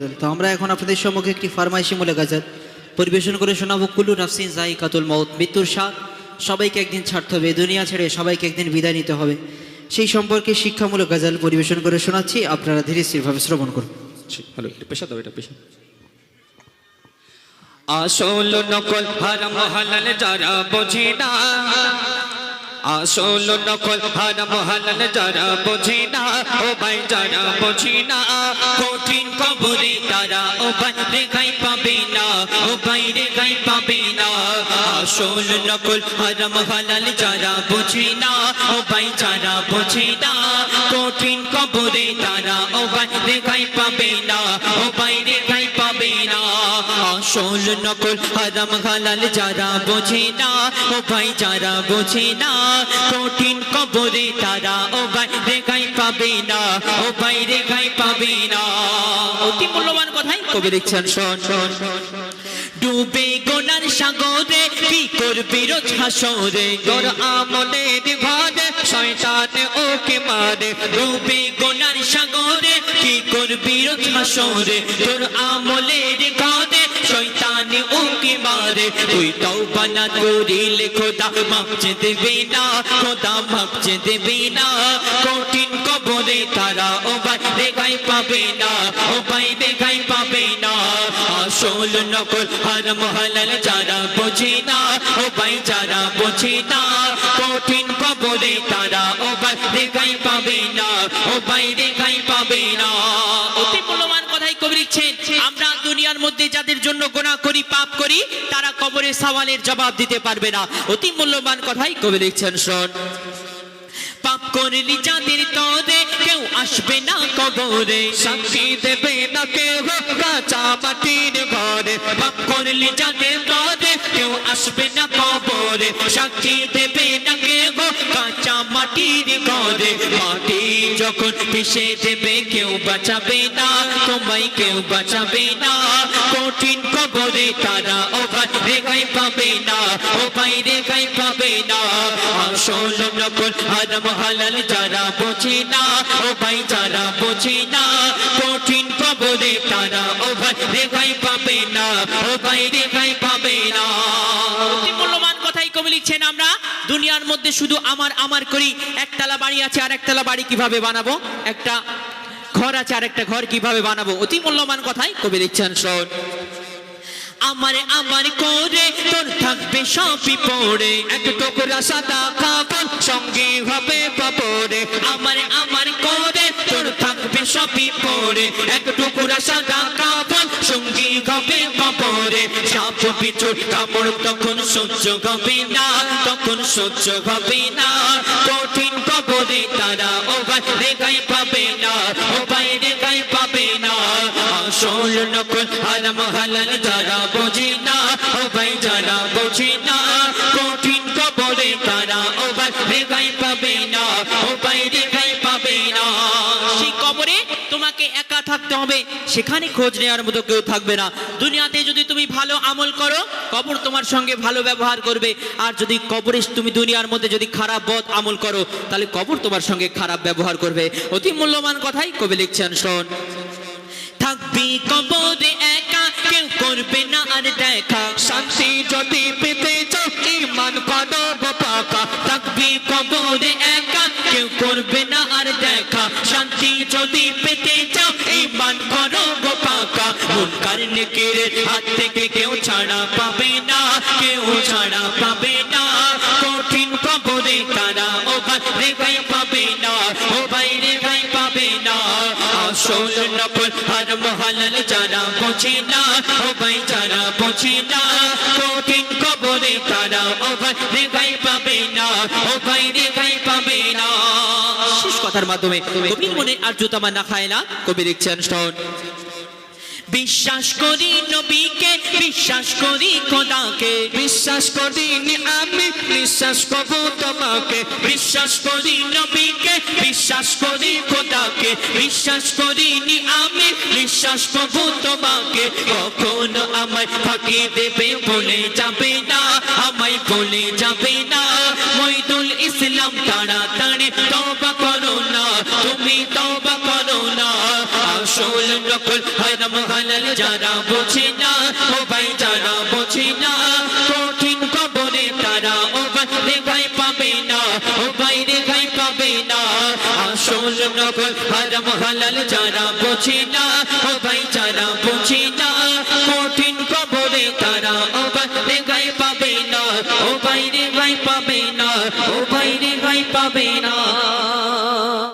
তো আমরা এখন আপনাদের সম্মুখে একটি ফার্মাইশি মূলে গাজার পরিবেশন করে শোনাবো, কুল্লু নাফসিন জাই কাতুল মৌত মৃত্যুর স্বাদ। সবাইকে একদিন ছাড়তে হবে, দুনিয়া ছেড়ে সবাইকে একদিন বিদায় নিতে হবে। সেই সম্পর্কে শিক্ষামূলক গাজাল পরিবেশন করে শোনাচ্ছি, আপনারা ধীরে স্থিরভাবে শ্রবণ করুন। এটা পেশা দাও, এটা পেশা আসল নকল হারাম, হালাল যারা বোঝে না। আসল নকল হারাম হালাল যারা বোঝে না, ও ভাই যারা বোঝে না, কঠিন কবরে তারা ও ভাই রেখাই পাবে না, ও ভাই রেখাই পাবে না। আসল নকল হারাম হালাল যারা বোঝে না, ও ভাই যারা বোঝে না, কঠিন কবরে তারা ও ভাই রেখাই পাবে না, ও ভাই না আসল নকল হারাম হালাল যারা বোঝে না, ও ভাই যারা বোঝে না, কঠিন কবরে তারা ও ভাই রেখাই পাবে না, ও ভাই রেখাই পাবে না। অতি মূল্যবান কথাই কবি লিখছেন, শোন ডুবে গোনার সাগরে কি করবি রোজ হাসরে? তোর আমলের ঘরে শয়তান ওকে মারে। ডুবে গোনার সাগরে কি করবি রোজ হাসরে? তোর আমলের ঘরে শয়তান ওকে মারে। তুই তওবা না করিলে খোদা মাপছে দেবে না। খোদা মাপছে দেবে না। কঠিন কবরে তারা ও ভাই রেখাই পাবে না। ও ভাই রেখাই পাবে না। আসল নকল হারাম হালাল যারা বোঝে না, ও ভাই যারা বোঝে না। কঠিন কবরে তারা ও ভাই রেখাই পাবে না। ও ভাই রেখাই পাবে না। অতি মূল্যবান কথাই কবি লিখছেন। মধ্যে যাদের জন্য গোনা করি, পাপ করি, তারা কবরে সওয়ালের জবাব দিতে পারবে না। অতি মূল্যবান কথাই কবি লিখছেন, শোন। পাপ করলি যাদের তরে, কেউ আসবে না কবরে। সাক্ষী দেবে না কেউ কাঁচা মাটির ঘরে। পাপ করলি যাদের তরে, কেউ আসবে না কবরে। সাক্ষী দেবে মাটির ঘরে মাটি যখন পিষে দেবে কেউ বাঁচাবে না, তোমায় কেউ বাঁচাবে না। কঠিন কবরে তারা ও ভাই রেখাই পাবে না ও ভাই রেখাই পাবে না। আসল নকল হারাম হালাল যারা বোঝে না ও ভাই যারা বোঝে না। কঠিন কবরে তারা ও ভাই রেখাই পাবে না ও ভাই রেখাই পাবে না। লিখছেন আমরা। দুনিয়ার মধ্যে শুধু আমার আমার করি একতলা বাড়ি আছে আর একতলা বাড়ি কীভাবে বানাবো? একটা ঘর আছে আর একটা ঘর কীভাবে বানাবো? অতি মূল্যবান কথাই কবি লিখছেন, শোন। আমার আমার করে তোর থাকবে সবই পড়ে। এক টুকরা সাদা কাপড় সঙ্গে হবে পাপড়ে আমার আমার করে তোর থাকবে সবই পড়ে। এক টুকরা সাদা কাপড় সাপ পিছুর কাপড় তখন সহ্য হবে না, তখন সহ্য হবে না। কঠিন কবরে তারা ও ভাই রেখাই পাবে না, ও ভাই রেখাই পাবে না। আসল নকল হারাম হালাল যারা বোঝে না, ও ভাই যারা বোঝে না। কঠিন কবরে তারা ও ভাই রেখাই পাবে না, ও একা থাকতে হবে, সেখানে খোঁজ নেওয়ার মতো কেউ থাকবে না। দুনিয়াতে যদি তুমি ভালো আমল করো, কবর তোমার সঙ্গে ভালো ব্যবহার করবে। আর যদি কবরে তুমি দুনিয়ার মধ্যে যদি খারাপ বদ আমল করো, তাহলে কবর তোমার সঙ্গে খারাপ ব্যবহার করবে। অতি মূল্যবান কথাই কবি লিখছেন, শোন। থাকবি কবরে একা, কেউ করবে না আর দেখা। শান্তি যদি পেতে চাও ইমান করো পাকা। থাকবি কবরে একা যদি পেতে চাও ইমান করো পাকা। মুনকার নেকের হাত থেকে কেউ ছাড়া পাবে না, কেউ ছাড়া পাবে না। কঠিন কবরে তারা ও ভাই রেখাই পাবে না, ও ভাই রেখাই পাবে না। আসল নকল হারাম হালাল যারা বোঝে না, ও ভাই যারা বোঝে না। কঠিন কবরে তারা ও ভাই রেখাই পাবে না, ও ভাই রেখাই পাবে না শেষ কথার মাধ্যমে কবির মনে আর জুতামা না খায় না। কবি লিখছেন শোন বিশ্বাস করি নবীকে বিশ্বাস করি খোদাকে। বিশ্বাস করি আমি বিশ্বাস করব তোমাকে। বিশ্বাস করি নবীকে বিশ্বাস করি খোদাকে। বিশ্বাস করি আমি বিশ্বাস করব তোমাকে। কখনো আমায় ফাঁকি দেবে বলে যাবে না আমায় বলে যাবে না। মইদুল ইসলাম তাড়াতাড়ি তওবা যারা বোঝে না, ও ভাই যারা বোঝে না, কঠিন কবরে তারা ও ভাই রেখাই পাবে না, ও ভাই রেখাই পাবে না। আসল নকল হারাম হালাল যারা বোঝে না, ও ভাই যারা বোঝে না, কঠিন কবরে তারা ও ভাই রেখাই পাবে না, ও ভাই রেখাই পাবে না, ও ভাই রেখাই পাবে না।